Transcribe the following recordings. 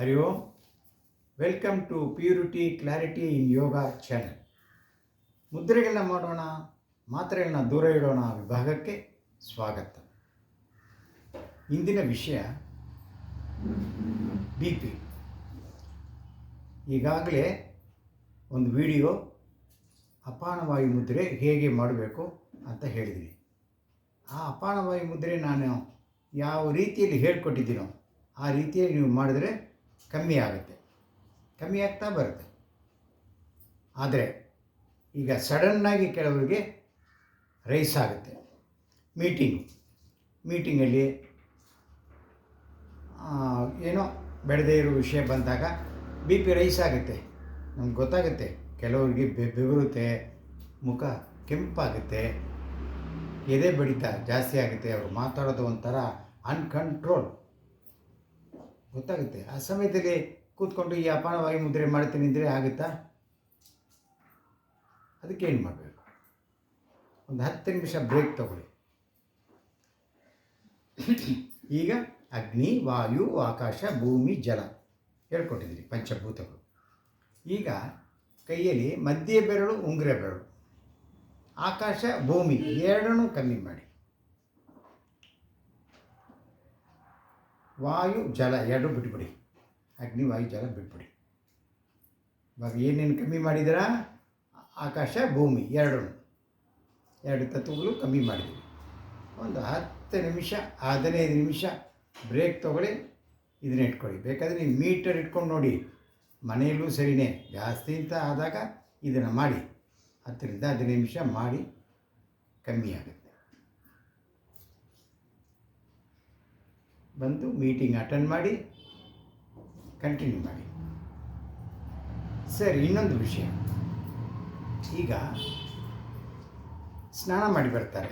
Hari Om. Welcome to purity clarity in yoga channel ಮುದ್ರೆಗಳನ್ನ ಮಾಡೋಣ, ಮಾತ್ರೆಗಳನ್ನ ದೂರ ಇಡೋಣ ವಿಭಾಗಕ್ಕೆ ಸ್ವಾಗತ. ಇಂದಿನ ವಿಷಯ ಬಿ ಪಿ ಈಗಾಗಲೇ ಒಂದು ವಿಡಿಯೋ ಅಪಾನವಾಯು ಮುದ್ರೆ ಹೇಗೆ ಮಾಡಬೇಕು ಅಂತ ಹೇಳಿದ್ದೀನಿ. ಆ ಅಪಾನವಾಯು ಮುದ್ರೆ ನಾನು ಯಾವ ರೀತಿಯಲ್ಲಿ ಹೇಳ್ಕೊಟ್ಟಿದ್ದೀನೋ ಆ ರೀತಿಯಲ್ಲಿ ನೀವು ಮಾಡಿದ್ರೆ ಕಮ್ಮಿ ಆಗುತ್ತೆ. ಕಮ್ಮಿ ಆಗ್ತಾ ಬರುತ್ತೆ. ಆದರೆ ಈಗ ಸಡನ್ನಾಗಿ ಕೆಲವರಿಗೆ ರೈಸ್ ಆಗುತ್ತೆ. ಮೀಟಿಂಗ್ ಮೀಟಿಂಗಲ್ಲಿ ಏನೋ ಬೆಳೆದೇ ಇರೋ ವಿಷಯ ಬಂದಾಗ ಬಿ ಪಿ ರೈಸ್ ಆಗುತ್ತೆ. ನಮ್ಗೆ ಗೊತ್ತಾಗುತ್ತೆ. ಕೆಲವರಿಗೆ ಬೆ, ಬೆವರುತ್ತೆ. ಮುಖ ಕೆಂಪಾಗುತ್ತೆ. ಎದೆ ಬಡಿತ ಜಾಸ್ತಿ ಆಗುತ್ತೆ. ಅವರು ಮಾತಾಡೋದು ಒಂಥರ ಅನ್ಕಂಟ್ರೋಲ್ ಗೊತ್ತಾಗುತ್ತೆ. ಆ ಸಮಯದಲ್ಲಿ ಕೂತ್ಕೊಂಡು ಈ ಅಪಾನವಾಗಿ ಮುದ್ರೆ ಮಾಡ್ತೀನಿ ಅಂದರೆ ಆಗುತ್ತಾ? ಅದಕ್ಕೆ ಏನು ಮಾಡಬೇಕು? ಒಂದು ಹತ್ತು ನಿಮಿಷ ಬ್ರೇಕ್ ತಗೊಳ್ಳಿ. ಈಗ ಅಗ್ನಿ, ವಾಯು, ಆಕಾಶ, ಭೂಮಿ, ಜಲ ಹೇಳ್ಕೊಟ್ಟಿದ್ದೀರಿ ಪಂಚಭೂತಗಳು. ಈಗ ಕೈಯಲ್ಲಿ ಮಧ್ಯ ಬೆರಳು, ಉಂಗುರ ಬೆರಳು, ಆಕಾಶ, ಭೂಮಿ ಎರಡನ್ನೂ ಕಮ್ಮಿ ಮಾಡಿ. ವಾಯು, ಜಲ ಎರಡು ಬಿಟ್ಬಿಡಿ. ಅಗ್ನಿ ವಾಯು, ಜಲ ಬಿಟ್ಬಿಡಿ. ಇವಾಗ ಏನೇನು ಕಮ್ಮಿ ಮಾಡಿದಿರಾ ಆಕಾಶ, ಭೂಮಿ, ಎರಡು. ಎರಡು ತತ್ವಗಳು ಕಮ್ಮಿ ಮಾಡಿದ್ವಿ ಒಂದು ಹತ್ತು ನಿಮಿಷ, ಹದಿನೈದು ನಿಮಿಷ ಬ್ರೇಕ್ ತೊಗೊಳ್ಳಿ, ಇದನ್ನ ಇಟ್ಕೊಳ್ಳಿ. ಬೇಕಾದರೆ ನೀವು ಮೀಟರ್ ಇಟ್ಕೊಂಡು ನೋಡಿ. ಮನೆಯಲ್ಲೂ ಸರಿನೇ. ಜಾಸ್ತಿ ಅಂತ ಆದಾಗ ಇದನ್ನು ಮಾಡಿ. ಹತ್ತರಿಂದ ಹದಿನೈದು ನಿಮಿಷ ಮಾಡಿ, ಕಮ್ಮಿ ಆಗುತ್ತೆ. ಬಂದು ಮೀಟಿಂಗ್ ಅಟೆಂಡ್ ಮಾಡಿ ಕಂಟಿನ್ಯೂ ಮಾಡಿ. ಸರಿ, ಇನ್ನೊಂದು ವಿಷಯ. ಈಗ ಸ್ನಾನ ಮಾಡಿ ಬರ್ತಾರೆ.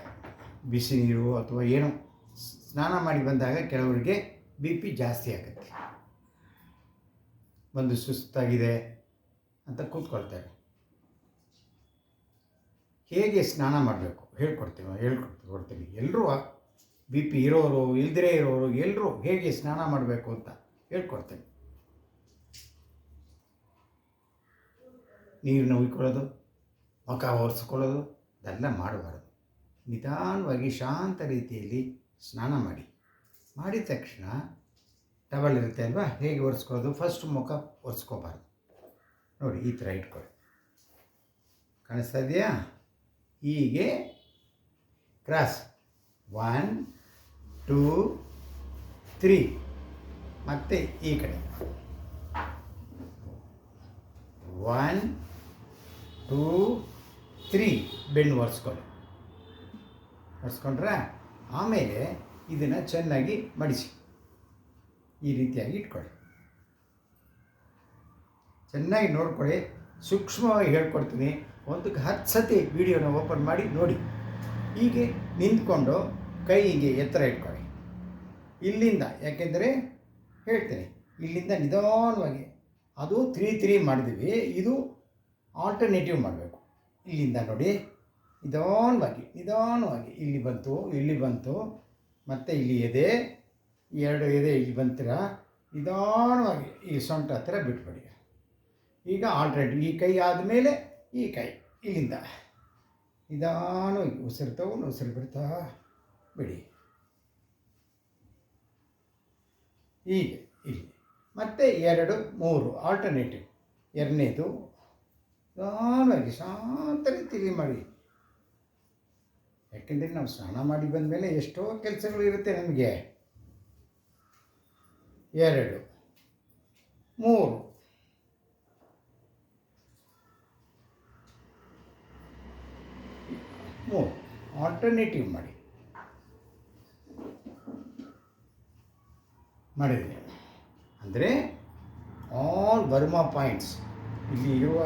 ಬಿಸಿ ನೀರು ಅಥವಾ ಏನೋ ಸ್ನಾನ ಮಾಡಿ ಬಂದಾಗ ಕೆಲವರಿಗೆ ಬಿ ಪಿ ಜಾಸ್ತಿ ಆಗುತ್ತೆ. ಬಂದು ಸುಸ್ತಾಗಿದೆ ಅಂತ ಕೂತ್ಕೊಳ್ತಾರೆ. ಹೇಗೆ ಸ್ನಾನ ಮಾಡಬೇಕು? ಹೇಳ್ಕೊಡ್ತೀವಿ ಹೇಳ್ಕೊಡ್ತೀವಿ ಎಲ್ಲರೂ ಬಿ ಪಿ ಇರೋರು, ಇಲ್ದಿರೇ ಇರೋರು ಎಲ್ಲರೂ ಹೇಗೆ ಸ್ನಾನ ಮಾಡಬೇಕು ಅಂತ ಹೇಳ್ಕೊಡ್ತೇನೆ. ನೀರು ಉಯ್ಕೊಳ್ಳೋದು ಮುಖ ಒರೆಸ್ಕೊಳ್ಳೋದು ಅದೆಲ್ಲ ಮಾಡಬಾರ್ದು. ನಿಧಾನವಾಗಿ ಶಾಂತ ರೀತಿಯಲ್ಲಿ ಸ್ನಾನ ಮಾಡಿ. ಮಾಡಿದ ತಕ್ಷಣ ಟವಲ್ ಇರುತ್ತೆ ಅಲ್ವಾ, ಹೇಗೆ ಒರೆಸ್ಕೊಳ್ಳೋದು ಫಸ್ಟ್ ಮುಖ ಒರೆಸ್ಕೋಬಾರ್ದು. ನೋಡಿ, ಈ ಥರ ಇಟ್ಕೊಳ್ಳಿ. ಕಾಣಿಸ್ತಾ ಇದೆಯಾ? ಹೀಗೆ ಕ್ರಾಸ್ ಒನ್ ಟೂ ತ್ರೀ ಮತ್ತು ಈ ಕಡೆ. ಒನ್ ಟೂ ತ್ರೀ ಬೆಣ್ಣು ಒರೆಸ್ಕೊಳ್ಳಿ. ಒರೆಸ್ಕೊಂಡ್ರೆ ಆಮೇಲೆ ಇದನ್ನು ಚೆನ್ನಾಗಿ ಮಡಿಸಿ. ಈ ರೀತಿಯಾಗಿ ಇಟ್ಕೊಳ್ಳಿ. ಚೆನ್ನಾಗಿ ನೋಡ್ಕೊಳ್ಳಿ. ಸೂಕ್ಷ್ಮವಾಗಿ ಹೇಳ್ಕೊಡ್ತೀನಿ. ಒಂದಕ್ಕೆ ಹತ್ತು ಸತಿ ವಿಡಿಯೋನ ಓಪನ್ ಮಾಡಿ ನೋಡಿ. ಹೀಗೆ ನಿಂತ್ಕೊಂಡು ಕೈ ಹೀಗೆ ಎತ್ತರ ಇಟ್ಕೊಳ್ಳಿ. ಇಲ್ಲಿಂದ, ಯಾಕೆಂದರೆ ಹೇಳ್ತೇನೆ, ಇಲ್ಲಿಂದ ನಿಧಾನವಾಗಿ, ಅದು ತ್ರೀ ತ್ರೀ ಮಾಡಿದ್ವಿ ಇದು ಆಲ್ಟರ್ನೇಟಿವ್ ಮಾಡಬೇಕು. ಇಲ್ಲಿಂದ ನೋಡಿ, ನಿಧಾನವಾಗಿ ನಿಧಾನವಾಗಿ, ಇಲ್ಲಿ ಬಂತು ಇಲ್ಲಿ ಬಂತು, ಮತ್ತು ಇಲ್ಲಿ ಎದೆ, ಎರಡು ಎದೆ ಇಲ್ಲಿ ಬಂತೀರ, ನಿಧಾನವಾಗಿ ಈ ಸೊಂಟ ಹತ್ತಿರ ಬಿಟ್ಬಿಡಿ. ಈಗ ಆಲ್ಟ್ರೇಟಿವ್ ಈ ಕೈ ಆದಮೇಲೆ ಈ ಕೈ, ಇಲ್ಲಿಂದ. ನಿಧಾನವಾಗಿ ಉಸಿರು ತಗೊಂಡು ಉಸಿರು ಬಿಡ್ತಾ ಬಿಡಿ. ಹೀಗೆ, ಇಲ್ಲಿ. ಮತ್ತು ಎರಡು, ಮೂರು ಆಲ್ಟರ್ನೇಟಿವ್ ಎರಡನೇದು ನಿಧಾನವಾಗಿ ಶಾಂತ ರೀತಿಯಲ್ಲಿ ಮಾಡಿ. ಯಾಕೆಂದರೆ ನಾವು ಸ್ನಾನ ಮಾಡಿ ಬಂದ ಮೇಲೆ ಎಷ್ಟೋ ಕೆಲಸಗಳು ಇರುತ್ತೆ ನಮಗೆ. ಎರಡು, ಮೂರು. ಮೂರು ಆಲ್ಟರ್ನೇಟಿವ್ ಮಾಡಿ. ಮಾಡಿದ್ದೀನಿ ಅಂದರೆ ಆಲ್ ವರ್ಮ ಪಾಯಿಂಟ್ಸ್ ಇಲ್ಲಿ ಇರುವ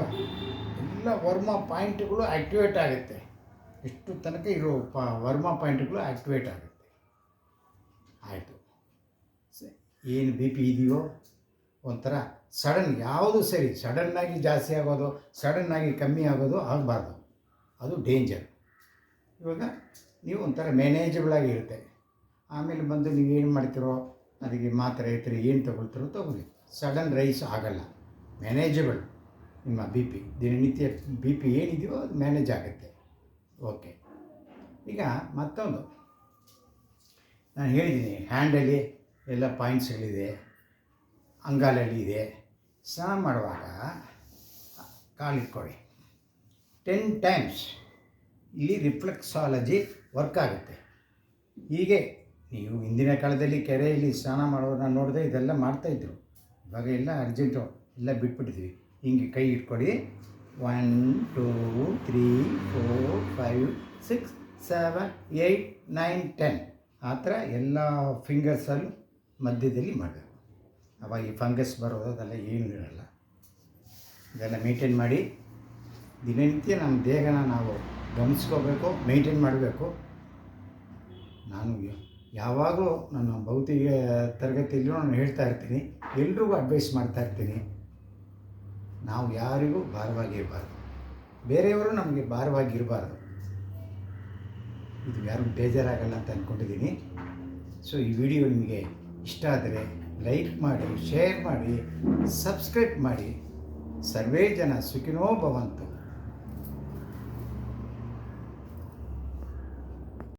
ಎಲ್ಲ ವರ್ಮಾ ಪಾಯಿಂಟ್ಗಳು ಆ್ಯಕ್ಟಿವೇಟ್ ಆಗುತ್ತೆ. ಎಷ್ಟು ತನಕ ಇರೋ ಪ, ವರ್ಮಾ ಪಾಯಿಂಟ್ಗಳು ಆ್ಯಕ್ಟಿವೇಟ್ ಆಗುತ್ತೆ. ಆಯಿತು. ಏನು ಬಿ ಪಿ ಇದೆಯೋ ಒಂಥರ ಸಡನ್ ಯಾವುದು ಸರಿ ಸಡನ್ನಾಗಿ ಜಾಸ್ತಿ ಆಗೋದು ಸಡನ್ನಾಗಿ ಕಮ್ಮಿ ಆಗೋದು ಆಗಬಾರ್ದು. ಅದು ಡೇಂಜರ್ ಇವಾಗ ನೀವು ಒಂಥರ ಮ್ಯಾನೇಜಬಲ್ ಆಗಿರುತ್ತೆ ಆಮೇಲೆ ಬಂದು ನೀವು ಏನು ಮಾಡ್ತೀರೋ ಅದಕ್ಕೆ ಮಾತ್ರ ಐತ್ರಿ ಏನು ತೊಗೊಳ್ತಾರೋ ತೊಗೊಳ್ಳಿ ಸಡನ್ ರೈಸ್ ಆಗಲ್ಲ. ಮ್ಯಾನೇಜಬಲ್ ನಿಮ್ಮ ಬಿ ಪಿ ದಿನನಿತ್ಯ ಬಿ ಪಿ ಏನಿದೆಯೋ ಅದು ಮ್ಯಾನೇಜ್ ಆಗುತ್ತೆ. ಓಕೆ ಈಗ ಮತ್ತೊಂದು. ನಾನು ಹೇಳಿದ್ದೀನಿ ಹ್ಯಾಂಡಲ್ಲಿ ಎಲ್ಲ ಪಾಯಿಂಟ್ಸ್ಗಳಿದೆ ಅಂಗಾಲಲ್ಲಿ ಇದೆ. ಸ್ನಾನ ಮಾಡುವಾಗ ಕಾಲಿಟ್ಕೊಳ್ಳಿ ಟೆನ್ ಟೈಮ್ಸ್ ಇಲ್ಲಿ ರಿಫ್ಲೆಕ್ಸಾಲಜಿ ವರ್ಕ್ ಆಗುತ್ತೆ. ಹೀಗೆ ನೀವು ಹಿಂದಿನ ಕಾಲದಲ್ಲಿ ಕೆರೆಯಲ್ಲಿ ಸ್ನಾನ ಮಾಡೋದನ್ನ ನೋಡಿದೆ ಇದೆಲ್ಲ ಮಾಡ್ತಾಯಿದ್ರು ಇವಾಗ ಎಲ್ಲ ಅರ್ಜೆಂಟು ಎಲ್ಲ ಬಿಟ್ಬಿಟ್ಟಿದ್ವಿ. ಹಿಂಗೆ ಕೈ ಇಟ್ಕೊಳ್ಳಿ one two three four five six seven eight nine ten ಆ ಥರ ಎಲ್ಲ ಫಿಂಗರ್ಸಲ್ಲೂ ಮಧ್ಯದಲ್ಲಿ ಮಾಡಬೇಕು ಅವಾಗ ಈ ಫಂಗಸ್ ಬರೋದು ಅದೆಲ್ಲ ಏನೂ ಇರಲ್ಲ. ಇದೆಲ್ಲ ಮೇಂಟೈನ್ ಮಾಡಿ. ದಿನನಿತ್ಯ ನಮ್ಮ ದೇಹನ ನಾವು ಗಮನಿಸ್ಕೋಬೇಕು ಮೇಂಟೈನ್ ಮಾಡಬೇಕು. ನಾನು ಯಾವಾಗಲೂ ನಾನು ಭೌತಿಕ ತರಗತಿಯಲ್ಲೂ ನಾನು ಹೇಳ್ತಾ ಇರ್ತೀನಿ, ಎಲ್ರಿಗೂ ಅಡ್ವೈಸ್ ಮಾಡ್ತಾ ಇರ್ತೀನಿ, ನಾವು ಯಾರಿಗೂ ಭಾರವಾಗಿರಬಾರ್ದು. ಬೇರೆಯವರು ನಮಗೆ ಭಾರವಾಗಿರಬಾರ್ದು. ಇದು ಯಾರಿಗೂ ಬೇಜಾರಾಗಲ್ಲ ಅಂತ ಅಂದ್ಕೊಂಡಿದ್ದೀನಿ ಸೊ ಈ ವಿಡಿಯೋ ನಿಮಗೆ ಇಷ್ಟ ಆದರೆ ಲೈಕ್ ಮಾಡಿ ಶೇರ್ ಮಾಡಿ ಸಬ್ಸ್ಕ್ರೈಬ್ ಮಾಡಿ. ಸರ್ವೇ ಜನ ಸುಖಿನೋ ಭವಂತು.